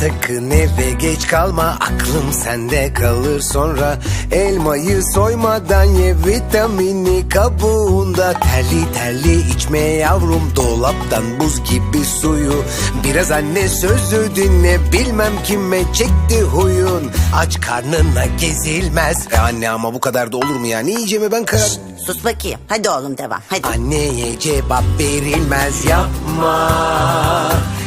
Sakın eve geç kalma aklım sende kalır sonra. Elmayı soymadan ye vitamini kabuğunda. Terli terli içme yavrum dolaptan buz gibi suyu. Biraz anne sözü dinle bilmem kime çekti huyun. Aç karnına gezilmez. E Anne ama bu kadar da olur mu ya ne yiyeceğimi ben karar Sus bakayım. Hadi oğlum devam. Hadi. Anneye cevap verilmez. Yapma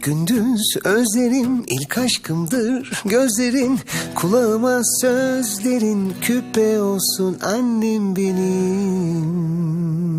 Gündüz özlerim ilk aşkımdır. Gözlerin kulağıma sözlerin küpe olsun annem benim.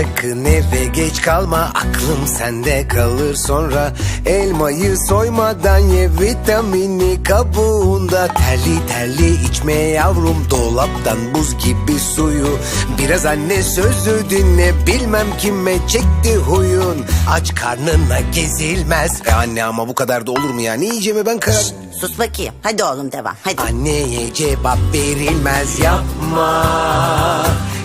Sakın eve geç kalma aklım sende kalır sonra. Elmayı soymadan ye vitamini kabuğunda. Terli terli içme yavrum dolaptan buz gibi suyu. Biraz anne sözü dinle bilmem kime çekti huyun. Aç karnına gezilmez. E Anne ama bu kadar da olur mu ya ne yiyeceğimi ben karar Sus bakayım. Hadi oğlum devam. Hadi. Anneye cevap verilmez. Yapma